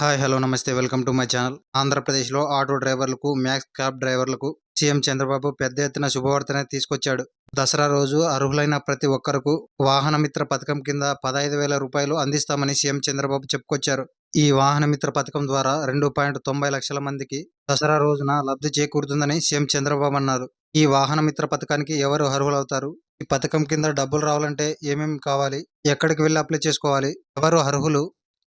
Hi hello నమస్తే. Welcome to my channel. ఆంధ్రప్రదేశ్లో auto డ్రైవర్లకు మ్యాక్స్ క్యాబ్ డ్రైవర్లకు సీఎం చంద్రబాబు పెద్ద ఎత్తున శుభవార్తనే తీసుకొచ్చాడు. దసరా రోజు అర్హులైన ప్రతి ఒక్కరకు వాహన మిత్ర పథకం కింద పదహైదు వేల రూపాయలు అందిస్తామని సీఎం చంద్రబాబు చెప్పుకొచ్చారు. ఈ వాహన మిత్ర పథకం ద్వారా రెండు పాయింట్ తొంభై లక్షల మందికి దసరా రోజున లబ్ధి చేకూరుతుందని సీఎం చంద్రబాబు అన్నారు. ఈ వాహన మిత్ర పథకానికి ఎవరు అర్హులవుతారు? ఈ పథకం కింద డబ్బులు రావాలంటే ఏమేమి కావాలి? ఎక్కడికి వెళ్ళి అప్లై చేసుకోవాలి? ఎవరు అర్హులు?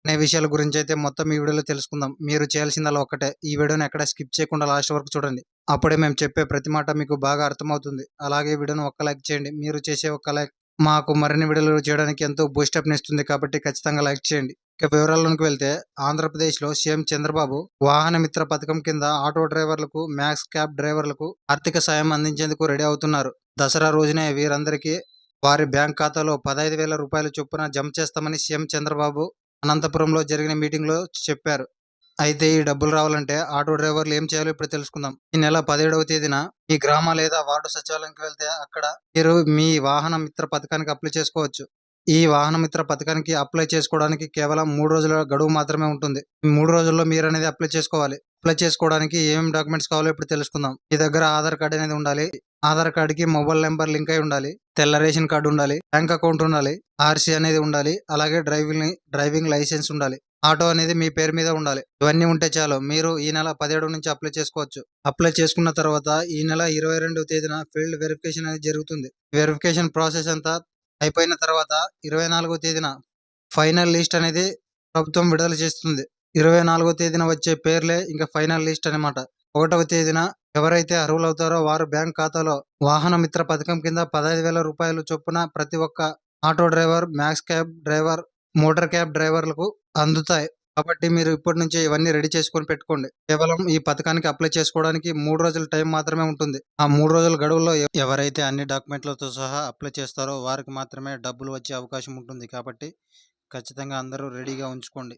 అనే విషయాల గురించి అయితే మొత్తం ఈ వీడియోలో తెలుసుకుందాం. మీరు చేయాల్సిందల్లా ఒక్కటే. ఈ వీడియోని ఎక్కడ స్కిప్ చేయకుండా లాస్ట్ వరకు చూడండి. అప్పుడే మేము చెప్పే ప్రతి మాట మీకు బాగా అర్థమవుతుంది. అలాగే ఈ వీడియోని ఒక్క లైక్ చేయండి. మీరు చేసే ఒక్క లైక్ మాకు మరిన్ని వీడియోలు చేయడానికి ఎంతో బూస్టప్ ఇస్తుంది కాబట్టి ఖచ్చితంగా లైక్ చేయండి. ఇక వివరాల్లోకి వెళ్తే ఆంధ్రప్రదేశ్లో సీఎం చంద్రబాబు వాహన మిత్ర పథకం కింద ఆటో డ్రైవర్లకు మ్యాక్స్ క్యాబ్ డ్రైవర్లకు ఆర్థిక సాయం అందించేందుకు రెడీ అవుతున్నారు. దసరా రోజునే వీరందరికీ వారి బ్యాంక్ ఖాతాలో పదహైదు వేల రూపాయల చొప్పున జమ చేస్తామని సీఎం చంద్రబాబు అనంతపురంలో జరిగిన మీటింగ్లో చెప్పారు. అయితే ఈ డబ్బులు రావాలంటే ఆటో డ్రైవర్లు ఏం చేయాలో ఇప్పుడు తెలుసుకుందాం. ఈ నెల పదిహేడవ తేదీన మీ గ్రామ లేదా వార్డు సచివాలయంకి వెళ్తే అక్కడ మీరు మీ వాహన మిత్ర పథకానికి అప్లై చేసుకోవచ్చు. ఈ వాహన మిత్ర పథకానికి అప్లై చేసుకోవడానికి కేవలం మూడు రోజుల గడువు మాత్రమే ఉంటుంది. మూడు రోజుల్లో మీరు అనేది అప్లై చేసుకోవాలి. అప్లై చేసుకోవడానికి ఏమేమి డాక్యుమెంట్స్ కావాలో ఇప్పుడు తెలుసుకుందాం. మీ దగ్గర ఆధార్ కార్డు అనేది ఉండాలి. ఆధార్ కార్డుకి మొబైల్ నెంబర్ లింక్ అయి ఉండాలి. తెల్ల రేషన్ కార్డు ఉండాలి. బ్యాంక్ అకౌంట్ ఉండాలి. ఆర్సీ అనేది ఉండాలి. అలాగే డ్రైవింగ్ డ్రైవింగ్ లైసెన్స్ ఉండాలి. ఆటో అనేది మీ పేరు మీద ఉండాలి. ఇవన్నీ ఉంటే చాలు. మీరు ఈ నెల పదిహేడు నుంచి అప్లై చేసుకోవచ్చు. అప్లై చేసుకున్న తర్వాత ఈ నెల ఇరవై రెండవ తేదీన ఫీల్డ్ వెరిఫికేషన్ అనేది జరుగుతుంది. వెరిఫికేషన్ ప్రాసెస్ అంతా అయిపోయిన తర్వాత ఇరవై నాలుగో తేదీన ఫైనల్ లిస్ట్ అనేది ప్రభుత్వం విడుదల చేస్తుంది. ఇరవై నాలుగో తేదీన వచ్చే పేర్లే ఇంకా ఫైనల్ లిస్ట్ అన్నమాట. ఒకటవ తేదీన ఎవరైతే అర్హులవుతారో వారు బ్యాంక్ ఖాతాలో వాహన మిత్ర పథకం కింద పదహైదు వేల రూపాయలు చొప్పున ప్రతి ఒక్క auto driver max cab driver motor cab డ్రైవర్లకు అందుతాయి. కాబట్టి మీరు ఇప్పటి నుంచి ఇవన్నీ రెడీ చేసుకొని పెట్టుకోండి. కేవలం ఈ పథకానికి అప్లై చేసుకోవడానికి మూడు రోజుల టైం మాత్రమే ఉంటుంది. ఆ మూడు రోజుల గడువులో ఎవరైతే అన్ని డాక్యుమెంట్లతో సహా అప్లై చేస్తారో వారికి మాత్రమే డబ్బులు వచ్చే అవకాశం ఉంటుంది కాబట్టి ఖచ్చితంగా అందరూ రెడీగా ఉంచుకోండి.